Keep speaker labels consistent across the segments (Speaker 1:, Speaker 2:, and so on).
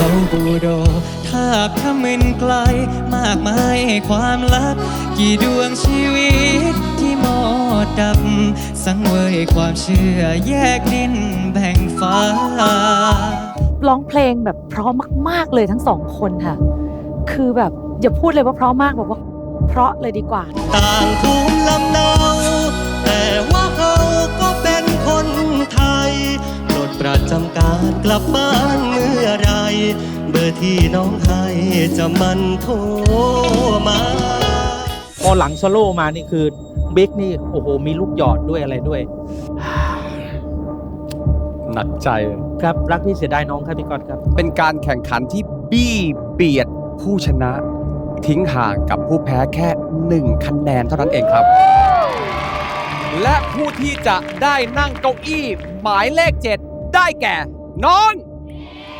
Speaker 1: เขาบูโดทาบทำมึนไกล มากมายความลับ กี่ดวงชีวิตที่หมดดับ สังเวยความเชื่อแยกดินแบ่งฟ้า
Speaker 2: ร้องเพลงแบบเพราะมาก ๆ เลยทั้งสองคนค่ะ คือแบบอย่าพูดเลยว่าเพราะมากแบบว่าเพราะเลยดีกว่า
Speaker 1: ต่างภูมิลำเนาแต่ว่า จำการกลับบ้านเมื่อไร เบอร์ที่น้องให้จะมันโทรมา
Speaker 3: พอหลังโซโล่มานี่คือบิ๊กนี่โอ้โหมีลูกหยอดด้วยอะไรด้วย
Speaker 4: หนักใจ
Speaker 3: ครับรักพี่เสียดายน้องครับพี่กอนครับ
Speaker 4: เป็นการแข่งขันที่บี้เบียดผู้ชนะ ทิ้งห่างกับผู้แพ้แค่1คะแนนเท่านั้นเองครับ และผู้ที่จะได้นั่งเก้าอี้หมายเลข 7 ได้แก่ น้อง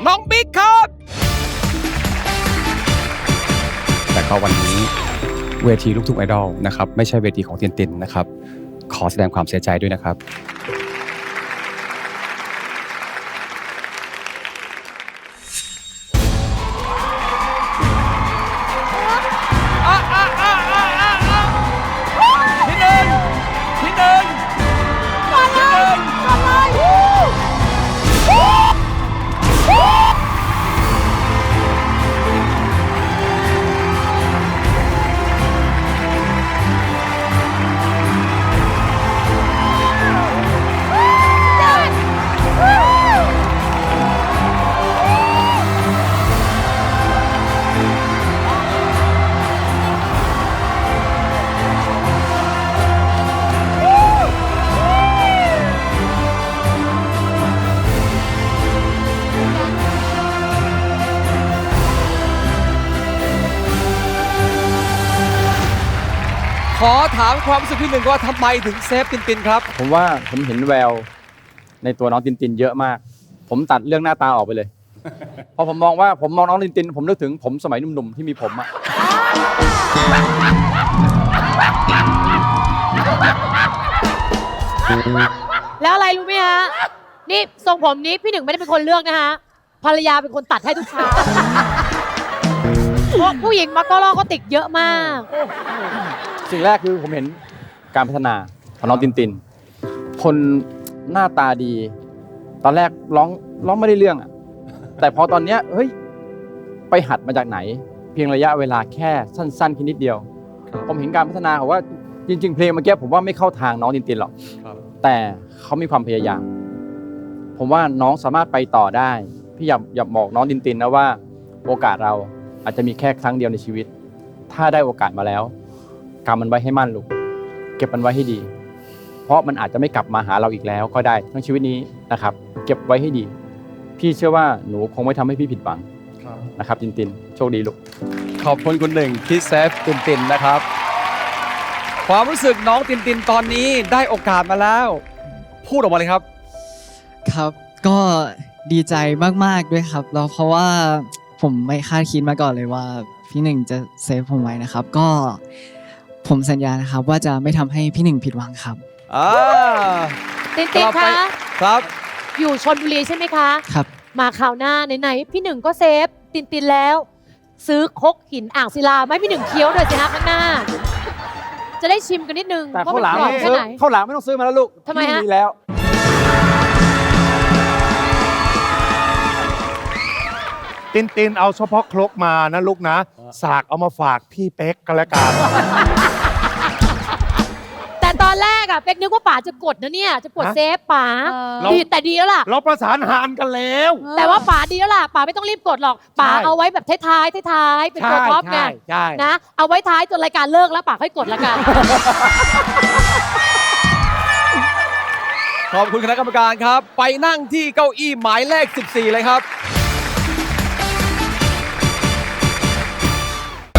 Speaker 4: น้องบิ๊กครับ แต่ก็วันนี้เวทีลูกทุ่งไอดอลนะครับ ไม่ใช่เวทีของเตียนตินนะครับ ขอแสดงความเสียใจด้วยนะครับ ขอถามความรู้สึกพี่หนึ่งว่าทำไมถึงเซฟตินตินครับ
Speaker 5: ผมว่าผมเห็นแววในตัวน้องตินตินเยอะมาก ผมตัดเรื่องหน้าตาออกไปเลยพอผมมองว่าผมมองน้องตินติน ผมนึกถึงผมสมัยหนุ่มๆที่มีผมอะ
Speaker 6: แล้วอะไรรู้ไหมฮะ นี่ทรงผมนี้พี่หนึ่งไม่ได้เป็นคนเลือกนะฮะ ภรรยาเป็นคนตัดให้ทุกเช้าเพราะผู้หญิงมักก็ลอกก็ติดเยอะมาก
Speaker 5: สิ่งแรกคือผมเห็นการพัฒนาของน้องตินติน คนหน้าตาดี ตอนแรกร้องร้องไม่ได้เรื่องอะแต่พอตอนเนี้ยเฮ้ยไปหัดมาจากไหน เพียงระยะเวลาแค่สั้นๆแค่นิดเดียว ผมเห็นการพัฒนาของว่าจริง ๆ เพลงเมื่อกี้ผมว่าไม่เข้าทางน้องตินตินหรอก
Speaker 4: ครับ
Speaker 5: แต่เขามีความพยายาม ผมว่าน้องสามารถไปต่อได้พี่อยากอยากบอกน้องตินตินนะว่า โอกาสเราอาจจะมีแค่ครั้งเดียวในชีวิต ถ้าได้โอกาสมาแล้ว กำมันไว้ให้มั่นลูกเก็บมันไว้ให้ดี เพราะมันอาจจะไม่กลับมาหาเราอีกแล้วก็ได้ทั้งชีวิตนี้นะครับ เก็บไว้ให้ดี พี่เชื่อว่าหนูคงไม่ทำให้พี่ผิดหวังนะครับตินตินโชคดีลูก
Speaker 4: ขอบคุณคุณหนึ่งที่เซฟตินตินนะครับ ความรู้สึกน้องตินตินตอนนี้ได้โอกาสมาแล้ว พูดออกมาเลยครับ
Speaker 1: ครับก็ดีใจมากๆด้วยครับแล้วเพราะว่าผมไม่คาดคิดมาก่อนเลยว่า พี่หนึ่งจะเซฟผมไว้นะครับ ก็ ผมสัญญานะครับว่าจะไม่ทำให้พี่หนึ่งผิดหวังครับ
Speaker 4: อ่า
Speaker 6: ตินติน
Speaker 4: ต่อไป
Speaker 6: คะ
Speaker 4: ครับ
Speaker 6: อยู่ชนบุรีใช่ไหมคะ
Speaker 1: ครับ
Speaker 6: มาคราวหน้าไหนๆพี่หนึ่งก็เซฟ ตินตินแล้ว ซื้อครกหินอ่างศิลาไหม่พี่หนึ่งเคี้ยวหน่อยสิฮะข้างหน้า จะได้ชิมกันนิดนึง
Speaker 5: แต่
Speaker 6: ว่า
Speaker 5: ข้าวหลาม
Speaker 6: มันกรอบ
Speaker 5: ไม่
Speaker 6: แค่
Speaker 5: ซื้อ
Speaker 6: ไหน
Speaker 5: ข้าวหลามไม่ต้องซื้อมาแล้วลูก
Speaker 6: ทำไมฮะ
Speaker 5: พี่แล้ว
Speaker 7: ตินตินเอาเฉพาะครกมานะลูกนะ สากเอามาฝากพี่เป๊กกันแล้วกัน
Speaker 6: แต่ต อนแรกอะเป็กนึกว่าป๋าจะกดนะเนี่ย จะกด
Speaker 7: ฮะ
Speaker 6: เซฟป๋า
Speaker 7: เรา
Speaker 6: ดีแต่ดีแล้วล่ะ
Speaker 7: เราประสานหารกันแล้ว
Speaker 6: แต่ว่าป๋าดีแล้วล่ะป๋าไม่ต้องรีบกดหรอกป๋า
Speaker 7: ใช่
Speaker 6: เอาไว้แบบท้ายๆท้ายๆเป็นตัวท็อปไง
Speaker 7: ใช่ใช่
Speaker 6: นะ เอาไว้ท้ายจนรายการเลิกแล้วป๋าค่อยกดละกัน
Speaker 4: ขอบคุณคณะกรรมการครับ ไปนั่งที่เก้าอี้หมายเลข 14 เลยครับ